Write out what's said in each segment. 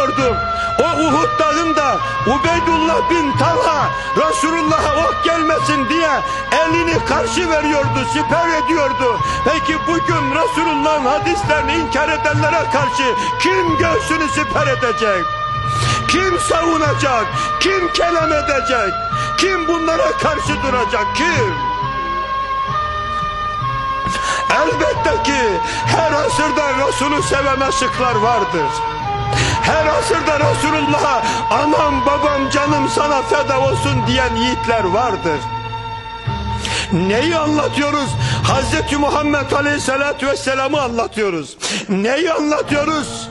veriyordu. O Uhud dağında Ubeydullah bin Talha Resulullah'a ok gelmesin diye elini karşı veriyordu, siper ediyordu. Peki bugün Resulullah'ın hadislerini inkar edenlere karşı kim göğsünü siper edecek? Kim savunacak? Kim kelam edecek? Kim bunlara karşı duracak? Kim? Elbette ki her asırda Resulü seven aşıklar vardır. Her asırda Resulullah'a anam babam canım sana feda olsun diyen yiğitler vardır. Neyi anlatıyoruz? Hazreti Muhammed Aleyhisselatü Vesselam'ı anlatıyoruz. Neyi anlatıyoruz?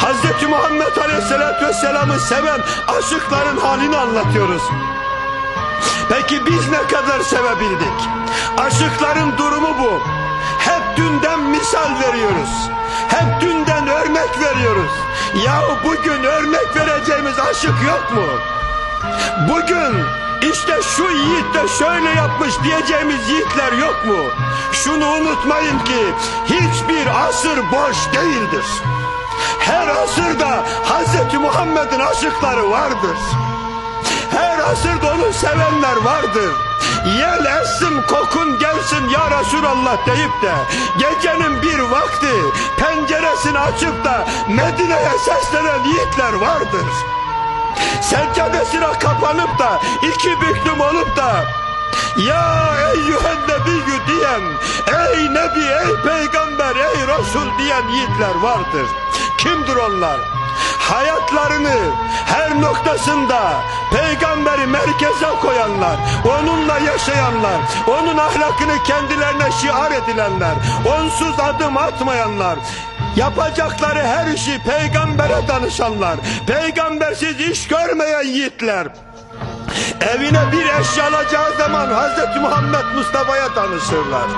Hazreti Muhammed Aleyhisselatü Vesselam'ı seven aşıkların halini anlatıyoruz. Peki biz ne kadar sevebildik? Aşıkların durumu bu. Hep dünden misal veriyoruz. Hep dünden örnek veriyoruz. Yahu bugün örnek vereceğimiz aşık yok mu? Bugün işte şu yiğit de şöyle yapmış diyeceğimiz yiğitler yok mu? Şunu unutmayın ki hiçbir asır boş değildir. Her asırda Hz. Muhammed'in aşıkları vardır. Her asırda onu sevenler vardır. Yel essin kokun gelsin ya Resulallah deyip de gecenin bir vakti penceresini açıp da Medine'ye seslenen yiğitler vardır. Seccadesine kapanıp da iki büklüm olup da ya eyyühen nebiyyü diyen ey nebi ey peygamber ey resul diyen yiğitler vardır. Kimdir onlar? hayatlarını noktasında peygamberi merkeze koyanlar, onunla yaşayanlar, onun ahlakını kendilerine şiar edilenler, onsuz adım atmayanlar, yapacakları her işi peygambere danışanlar, peygambersiz iş görmeyen yiğitler, Evine bir eşya alacağı zaman Hazreti Muhammed Mustafa'ya danışırlar.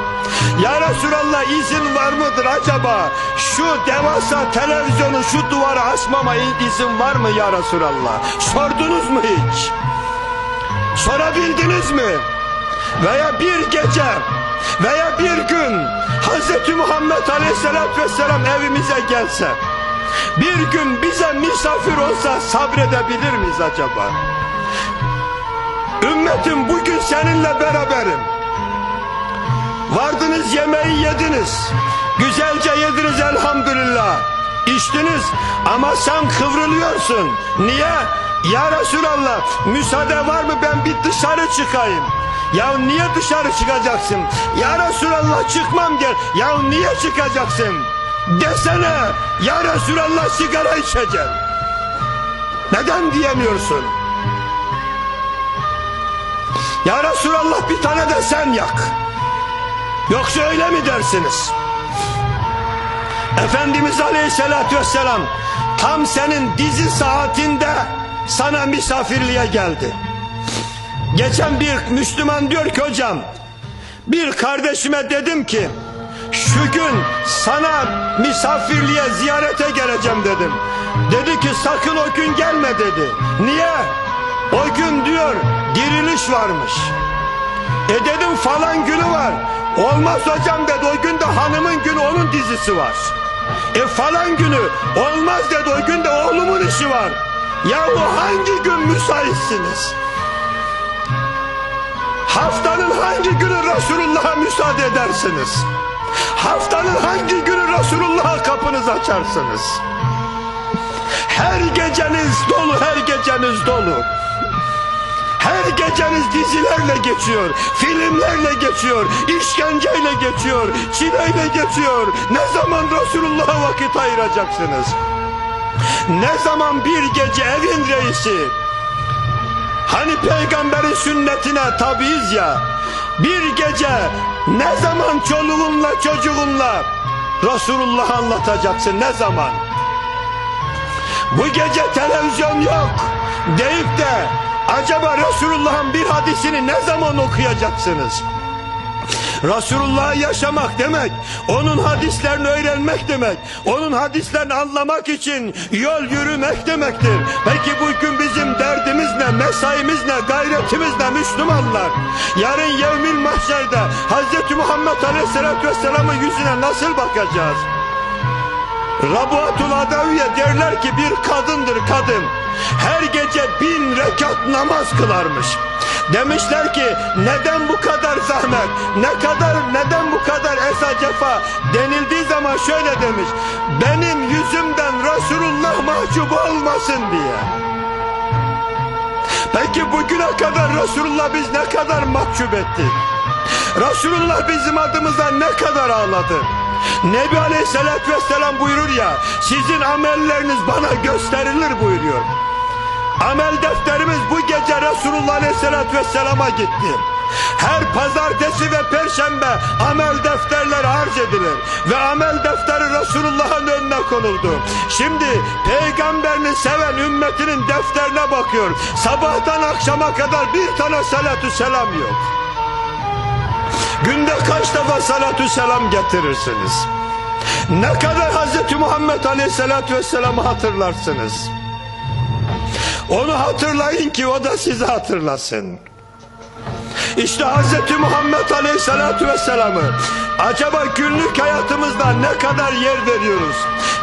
Ya Resulallah izin var mıdır acaba? Şu devasa televizyonu şu duvara asmama izin var mı ya Resulallah? Sordunuz mu hiç? Sorabildiniz mi? Veya bir gece veya bir gün Hazreti Muhammed Aleyhisselatü Vesselam evimize gelse bir gün bize misafir olsa sabredebilir miyiz acaba? Ümmetim bugün seninle beraberim. Vardınız yemeği yediniz. Güzelce yediniz elhamdülillah. İçtiniz ama sen kıvrılıyorsun. Niye? Ya Resulallah müsaade var mı ben bir dışarı çıkayım. Ya niye dışarı çıkacaksın? Ya Resulallah çıkmam gel. Ya niye çıkacaksın? Desene ya Resulallah sigara içeceğim. Neden diyemiyorsun? Ya Resulallah bir tane de sen yak. Yoksa öyle mi dersiniz? Efendimiz Aleyhisselatü Vesselam tam senin dizi saatinde sana misafirliğe geldi. Geçen bir Müslüman diyor ki hocam bir kardeşime dedim ki şu gün sana misafirliğe ziyarete geleceğim dedim. Dedi ki sakın o gün gelme dedi. Niye? O gün diyor diriliş varmış. E dedim falan günü var. Olmaz hocam dedi o günde hanımın günü onun dizisi var. E falan günü olmaz dedi o günde oğlumun işi var. Yahu hangi gün müsaitsiniz? Haftanın hangi günü Resulullah'a müsaade edersiniz? Haftanın hangi günü Resulullah'a kapınızı açarsınız? Her geceniz dolu, her geceniz dolu. Her geceniz dizilerle geçiyor, filmlerle geçiyor, işkenceyle geçiyor, çileyle geçiyor. Ne zaman Resulullah'a vakit ayıracaksınız? Ne zaman bir gece evin reisi, hani peygamberin sünnetine tabiiz ya, bir gece ne zaman çoluğunla çocuğunla Resulullah anlatacaksın ne zaman? Bu gece televizyon yok deyip de acaba Resulullah'ın bir hadisini ne zaman okuyacaksınız? Resulullah'ı yaşamak demek, onun hadislerini öğrenmek demek, onun hadislerini anlamak için yol yürümek demektir. Peki bugün bizim derdimiz ne, mesaimiz ne, gayretimiz ne Müslümanlar? Yarın yevmil mahşerde Hz. Muhammed Aleyhisselatü Vesselam'ın yüzüne nasıl bakacağız? Rabuatul Adaviye derler ki bir kadındır kadın. Her gece bin rekat namaz kılarmış. Demişler ki neden bu kadar zahmet, ne kadar neden bu kadar esa cefa denildiği zaman şöyle demiş. Benim yüzümden Resulullah mahcup olmasın diye. Peki bugüne kadar Resulullah biz ne kadar mahcup ettik? Resulullah bizim adımıza ne kadar ağladı? Nebi Aleyhisselatü Vesselam buyurur ya sizin amelleriniz bana gösterilir buyuruyor. Amel defterimiz bu gece Resulullah Aleyhisselatü Vesselam'a gitti. Her pazartesi ve perşembe amel defterleri arz edilir. Ve amel defteri Resulullah'ın önüne konuldu. Şimdi peygamberini seven ümmetinin defterine bakıyor. Sabahtan akşama kadar bir tane salatü selam yok. Günde kaç defa salatü selam getirirsiniz? Ne kadar Hz. Muhammed Aleyhisselatü Vesselam'ı hatırlarsınız? Onu hatırlayın ki o da sizi hatırlasın. İşte Hz. Muhammed Aleyhisselatü Vesselam'ı acaba günlük hayatımızda ne kadar yer veriyoruz?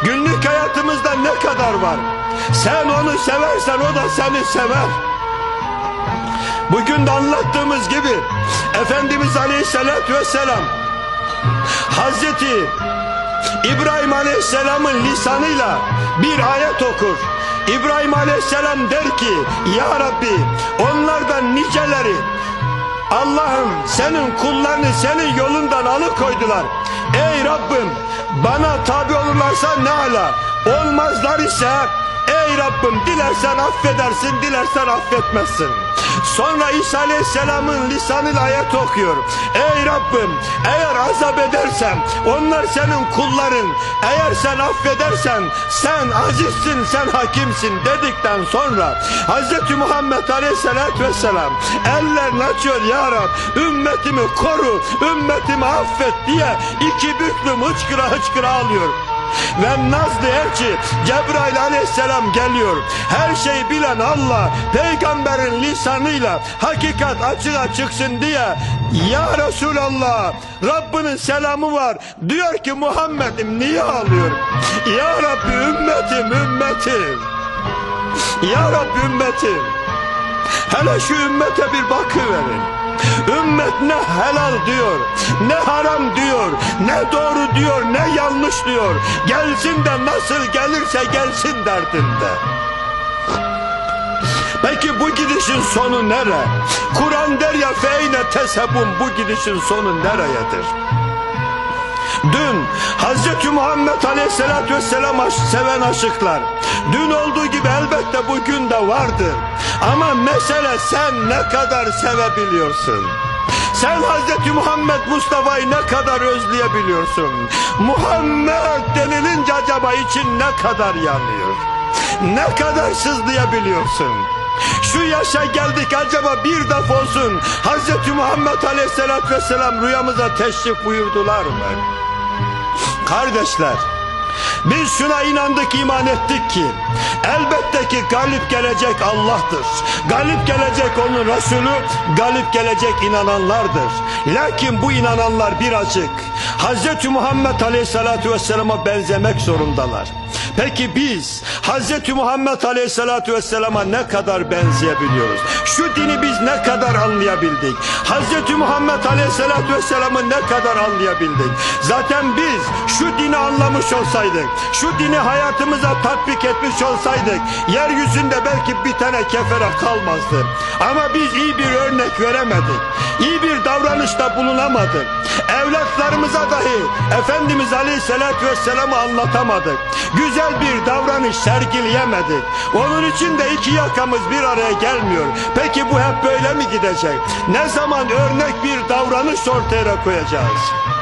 Günlük hayatımızda ne kadar var? Sen onu seversen o da seni sever. Bugün de anlattığımız gibi Efendimiz Aleyhisselatü Vesselam Hazreti İbrahim Aleyhisselam'ın lisanıyla bir ayet okur. İbrahim Aleyhisselam der ki Ya Rabbi onlardan niceleri Allah'ım senin kullarını senin yolundan alıkoydular. Ey Rabbim bana tabi olurlarsa ne ala olmazlar ise ey Rabbim dilersen affedersin dilersen affetmezsin. Sonra İsa Aleyhisselam'ın lisanıyla ayet okuyor. Ey Rabbim eğer azap edersem onlar senin kulların. Eğer sen affedersen sen azizsin sen hakimsin dedikten sonra Hz. Muhammed Aleyhisselatü Vesselam ellerini açıyor ya Rab ümmetimi koru ümmetimi affet diye iki büklüm hıçkıra hıçkıra alıyor. Ve Nazlı Elçi Cebrail aleyhisselam geliyor. Her şeyi bilen Allah peygamberin lisanıyla hakikat açığa çıksın diye Ya Resulallah Rabbinin selamı var. Diyor ki Muhammed'im niye ağlıyor? Ya Rabbi ümmetim ümmetim. Ya Rabbi ümmetim. Hele şu ümmete bir bakıverin. Ümmet ne helal diyor, ne haram diyor, ne doğru diyor, ne yanlış diyor. Gelsin de nasıl gelirse gelsin derdinde. Peki bu gidişin sonu nere? Kur'an der ya feyne tesebun bu gidişin sonu nereyedir? Dün Hz. Muhammed Aleyhisselatü Vesselam aş- seven aşıklar dün olduğu gibi elbette bugün de vardır. Ama mesele sen ne kadar sevebiliyorsun? Sen Hz. Muhammed Mustafa'yı ne kadar özleyebiliyorsun? Muhammed denilince acaba için ne kadar yanıyor? Ne kadar sızlayabiliyorsun? Şu yaşa geldik acaba bir defa olsun Hz. Muhammed Aleyhisselatü Vesselam rüyamıza teşrif buyurdular mı? Kardeşler biz şuna inandık iman ettik ki elbette ki galip gelecek Allah'tır. Galip gelecek onun Resulü, galip gelecek inananlardır. Lakin bu inananlar birazcık Hz. Muhammed Aleyhisselatü Vesselam'a benzemek zorundalar. Peki biz Hz. Muhammed Aleyhisselatü Vesselam'a ne kadar benzeyebiliyoruz? Şu dini biz ne kadar anlayabildik? Hz. Muhammed Aleyhisselatü Vesselam'ı ne kadar anlayabildik? Zaten biz şu dini anlamış olsaydık, şu dini hayatımıza tatbik etmiş olsaydık, yeryüzünde belki bir tane kefere kalmazdı. Ama biz iyi bir örnek veremedik. İyi bir davranışta bulunamadık. Evlatlarımıza dahi Efendimiz Aleyhisselatü Vesselam'ı anlatamadık. Güzel bir davranış sergileyemedik. Onun için de iki yakamız bir araya gelmiyor. Peki bu hep böyle mi gidecek? Ne zaman örnek bir davranış ortaya koyacağız?